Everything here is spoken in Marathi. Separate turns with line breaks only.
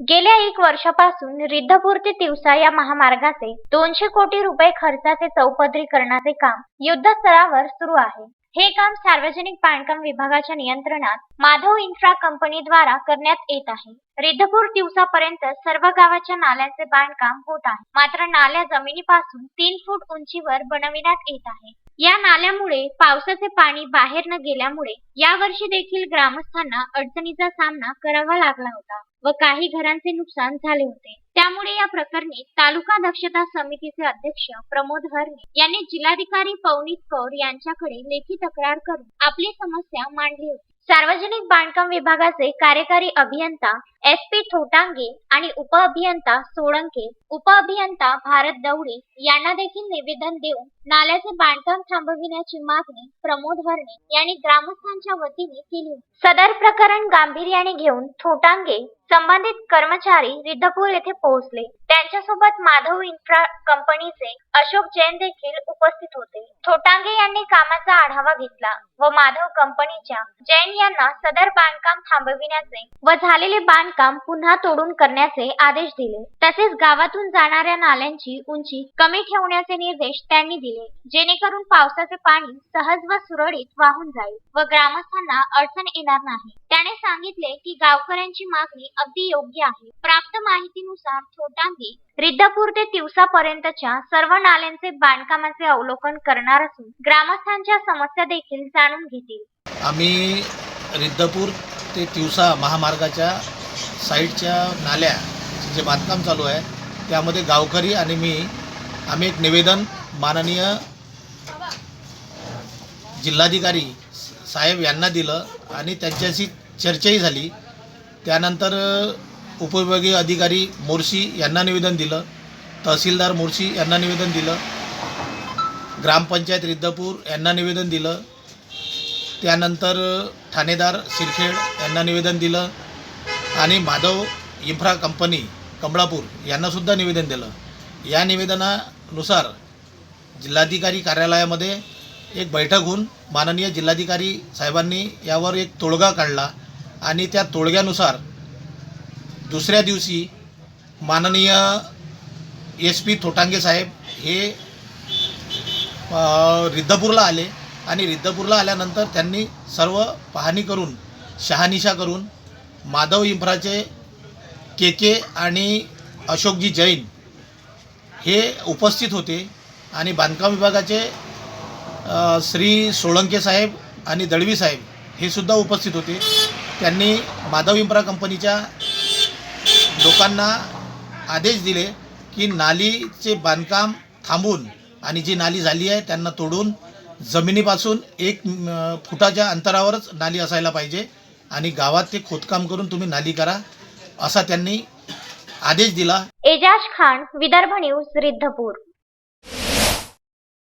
गेल्या एक वर्षापासून रिद्धपूर ते तिवसा या महामार्गाचे दोनशे कोटी रुपये खर्चाचे चौपदरीकरणाचे काम युद्धस्तरावर सुरू आहे. हे काम सार्वजनिक बांधकाम विभागाच्या नियंत्रणात माधव इन्फ्रा कंपनीद्वारा करण्यात येत आहे. रिद्धपूर दिवसापर्यंत सर्व गावाच्या नाल्यांचे बांधकाम होत आहे. मात्र नाल्या जमिनीपासून तीन फूट उंचीवर बनविण्यात येत आहे. या नाल्यामुळे पावसाचे पाणी बाहेर न गेल्यामुळे यावर्षी देखील ग्रामस्थांना अडचणीचा सामना करावा लागला होता. व काही घरांचे नुकसान झाले होते. त्यामुळे या प्रकरणी तालुका दक्षता समितीचे अध्यक्ष प्रमोद हरणे यांनी जिल्हाधिकारी पवनीत कौर यांच्याकडे लेखी तक्रार करून आपली समस्या मांडली होती. सार्वजनिक बांधकाम विभागाचे कार्यकारी अभियंता एस पी थोटांगे आणि उपअभियंता सोळंके उपअभियंता भारत दवडे यांना देखील निवेदन देऊन नाल्याचे बांधकाम थांबविण्याची मागणी प्रमोद हरणे यांनी ग्रामस्थांच्या वतीने केली सदर प्रकरण गांभीर्याने घेऊन थोटांगे संबंधित कर्मचारी रिद्धपूर येथे पोहोचले. त्यांच्यासोबत माधव इन्फ्रा कंपनीचे अशोक जैन देखील उपस्थित होते. थोटांगे यांनी कामाचा आढावा घेतला व माधव कंपनीच्या जैन यांना सदर बांधकाम थांबविण्याचे व झालेले बांधकाम पुन्हा तोडून करण्याचे आदेश दिले. तसेच गावातून जाणाऱ्या नाल्यांची उंची कमी ठेवण्याचे निर्देश त्यांनी दिले जेणेकरून पावसाचे पाणी सहज व सुरळीत वाहून जाईल व ग्रामस्थांना अडचण येणार नाही. त्याने सांगितले की गावकऱ्यांची मागणी अगदी योग्य आहे. प्राप्त माहितीनुसार छोटांगी रिद्धपूर ते तिवसापर्यंतच्या सर्व नाल्यांचे बांधकामाचे अवलोकन करणार असून ग्रामस्थांच्या समस्या देखील जाणून घेतील.
आम्ही रिद्धपूर ते तिवसा महामार्गाच्या साईडच्या नाल्या जे बांधकाम चालू आहे त्यामध्ये गावकरी आणि मी आम्ही एक निवेदन माननीय जिल्हाधिकारी साहेब यांना दिलं आणि त्यांच्याशी चर्चाही झाली. त्यानंतर उपविभागीय अधिकारी मोर्शी यांना निवेदन दिलं. तहसीलदार मोर्शी यांना निवेदन दिलं. ग्रामपंचायत रिद्धपूर यांना निवेदन दिलं. त्यानंतर ठाणेदार सिरखेड यांना निवेदन दिलं. आणि माधव इन्फ्रा कंपनी कमळापूर यांनासुद्धा निवेदन दिलं. या निवेदनानुसार जिल्हाधिकारी कार्यालयामध्ये एक बैठक होऊन माननीय जिल्हाधिकारी साहेबांनी यावर एक तोडगा काढला. आणि त्या तोडग्यानुसार दुसऱ्या दिवशी माननीय एस पी थोटांगे साहेब हे रिद्धपूरला आले आणि रिद्धपूरला आल्यानंतर त्यांनी सर्व पाहणी करून शहानिशा करून माधव इम्फ्राचे के के आणि अशोकजी जैन हे उपस्थित होते आणि बांधकाम विभागाचे श्री सोळंके साहेब आणि दळवी साहेब हे सुद्धा उपस्थित होते. त्यांनी माधव इम्प्रा कंपनीच्या लोकांना आदेश दिले की नालीचे बांधकाम थांबून आणि जी नाली झाली आहे त्यांना तोडून जमिनीपासून एक फुटाच्या अंतरावरच नाली असायला पाहिजे आणि गावात ते खोदकाम करून तुम्ही नाली करा असा त्यांनी आदेश दिला.
एजाज खान विदर्भ न्यूज रिद्धपूर.